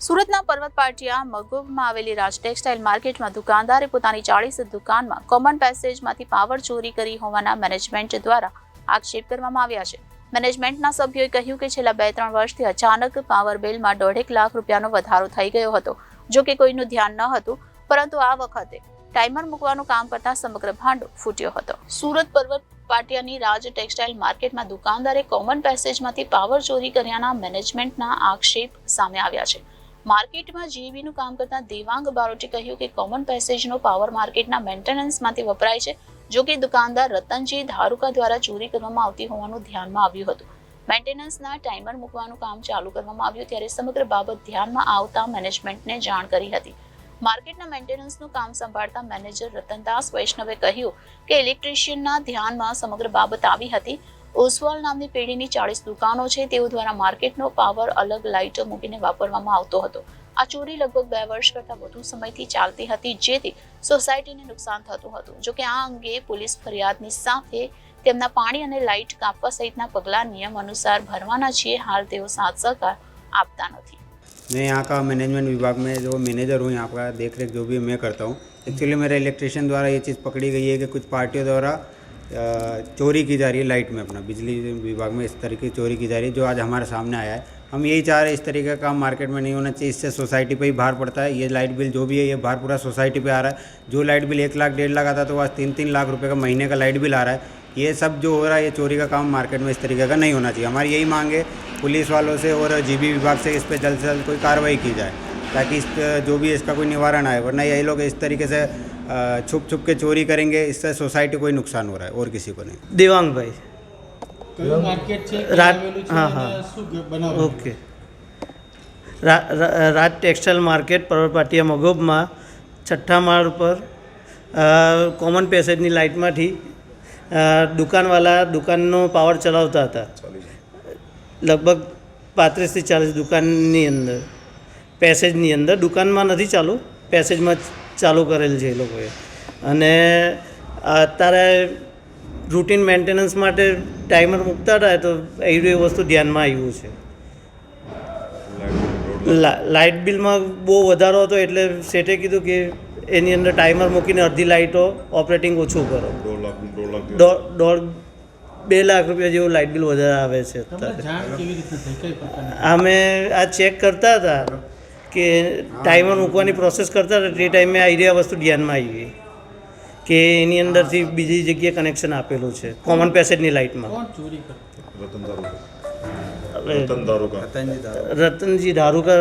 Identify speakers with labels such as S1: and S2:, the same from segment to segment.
S1: સુરતના પર્વત પાટિયા મગોબમાં આવેલી રાજ ટેક્સટાઇલ માર્કેટમાં દુકાનદારે પોતાની ચાળીસ દુકાનમાં કોમન પેસેજમાંથી પાવર ચોરી કરી હોવાના મેનેજમેન્ટ દ્વારા આક્ષેપ કરવામાં આવ્યા છે. મેનેજમેન્ટના સભ્યોએ કહ્યું કે છેલ્લા બે ત્રણ વર્ષથી અચાનક પાવર બિલમાં દોઢેક લાખ રૂપિયાનો વધારો થઈ ગયો હતો, જો કે કોઈનું ધ્યાન ન હતું, પરંતુ આ વખતે ટાઈમર મૂકવાનું કામ કરતા સમગ્ર ભાંડો ફૂટ્યો હતો. સુરત પર્વત પાટિયાની રાજ ટેક્સટાઇલ માર્કેટમાં દુકાનદારે કોમન પેસેજમાંથી પાવર ચોરી કર્યાના મેનેજમેન્ટના આક્ષેપ સામે આવ્યા છે. માર્કેટમાં જીવીનું કામ કરતા દેવાંગ બારોટે કહ્યું કે કોમન પેસેજનો પાવર માર્કેટના મેન્ટેનન્સમાંથી વપરાય છે, જો કે દુકાનદાર રતનજી ધારુકા દ્વારા ચોરી કરવામાં આવતી હોવાનું ધ્યાનમાં આવ્યું હતું. મેન્ટેનન્સના ટાઈમર મૂકવાનું કામ ચાલુ કરવામાં આવ્યું ત્યારે સમગ્ર બાબત ધ્યાનમાં આવતા મેનેજમેન્ટને જાણ કરી હતી. માર્કેટના મેન્ટેનન્સનું કામ સંભાળતા મેનેજર રતનદાસ વૈષ્ણવે કહ્યું કે ઇલેક્ટ્રિશિયનના ધ્યાનમાં સમગ્ર બાબત આવી હતી ઓસવાલ નામની પેઢીની ચાળીસ દુકાનો છે તેઓ દ્વારા માર્કેટનો પાવર અલગ લાઇટો મૂકીને વાપરવામાં આવતો હતો આ ચોરી લગભગ બે વર્ષ કરતાં વધુ સમયથી ચાલતી હતી જેથી સોસાયટીને નુકસાન થતું હતું જોકે આ અંગે પોલીસ ફરિયાદની સાથે તેમના પાણી અને લાઇટ કાપવા સહિતના પગલાં નિયમ અનુસાર ભરવાના છીએ હાલ તેઓ સાથ સહકાર આપતા નથી
S2: मैं यहाँ का मैनेजमेंट विभाग में जो मैनेजर हूँ यहाँ का देख रेख जो भी मैं करता हूँ एक्चुअली मेरे इलेक्ट्रिशियन द्वारा ये चीज़ पकड़ी गई है कि कुछ पार्टियों द्वारा अ, चोरी की जा रही है लाइट में अपना, बिजली विभाग में इस तरीके की चोरी की जा रही है, जो आज हमारे सामने आया है। हम यही चाह रहे हैं इस तरीके का काम मार्केट में नहीं होना चाहिए, इससे सोसाइटी पे ही भार पड़ता है। ये लाइट बिल जो भी है, ये भार पूरा सोसाइटी पे आ रहा है। जो लाइट बिल एक लाख, डेढ़ लाख आता तो आज तीन तीन लाख रुपये का महीने का लाइट बिल आ रहा है। ये सब जो हो रहा है, ये चोरी का काम मार्केट में इस तरीके का नहीं होना चाहिए। हमारी यही मांग है, पुलिस वालों से और जीबी विभाग से इस पर जल्द से जल्द कोई कार्रवाई की जाए, ताकि इस जो भी इसका कोई निवारण आए, वरना यही लोग इस तरीके से छुप छुप के चोरी करेंगे इससे सोसाइटी को ही नुकसान हो रहा है और किसी को नहीं
S3: દેવાંગભાઈ
S4: કયું માર્કેટ છે
S3: રાત-
S4: ક્યાં આવેલું છે
S3: હા,
S4: અને
S3: હા.
S4: શું ગ- બનાવ
S3: ઓકે રા- રા- રાજ ટેક્સટાઇલ માર્કેટ પર્વતપાટિયા મગોબમાં છઠ્ઠા માળ ઉપર અ, કોમન પેસેજની લાઇટમાંથી અ, દુકાનવાલા દુકાનનો પાવર ચલાવતા હતા લગભગ પાંત્રીસથી ચાલીસ દુકાનની અંદર પેસેજની અંદર દુકાનમાં નથી ચાલુ પેસેજમાં જ ચાલુ કરેલ છે એ લોકોએ. અને અત્યારે રૂટીન મેન્ટેનન્સ માટે ટાઈમર મૂકતા હતા તો એ વસ્તુ ધ્યાનમાં આવ્યું છે. લાઇટ બિલમાં બહુ વધારો હતો એટલે શેઠે કીધું કે એની અંદર ટાઈમર મૂકીને અડધી લાઇટો ઓપરેટિંગ ઓછું કરો.
S5: દોઢ
S3: બે લાખ રૂપિયા જેવું લાઇટ બિલ વધારે આવે છે અમે આ ચેક કરતા હતા. કે ટાઈમર મૂકવાની પ્રોસેસ કરતા તે ટાઈમે આઈડિયા વસ્તુ ધ્યાનમાં આવી કે એની અંદરથી બીજી જગ્યાએ કનેક્શન આપેલું છે કોમન પેસેજની લાઇટમાં રતનજી દારૂકર.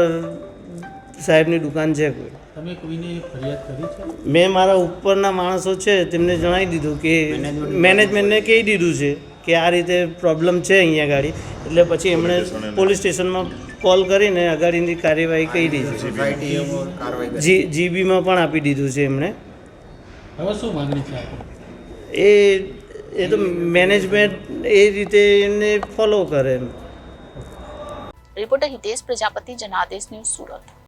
S3: સાહેબની દુકાન છે કોઈ.
S4: તમે કોઈને ફરિયાદ કરી છે?
S3: મેં મારા ઉપરના માણસો છે તેમને જણાવી દીધું કે મેનેજમેન્ટને કહી દીધું છે. કે આ રીતે પ્રોબ્લેમ છે અહીંયા ગાડી. એટલે પછી એમણે પોલીસ સ્ટેશનમાં કોલ કરીને અગાડીની કાર્યવાહી કરી છે. જી જીબીમાં પણ આપી દીધું છે એમણે.
S4: હવે શું માંગણી છે
S3: એ એ તો મેનેજમેન્ટ એ રીતે એમને ફોલો કરે એમ.
S1: Reporter Hitesh Prajapati Janadesh news Surat.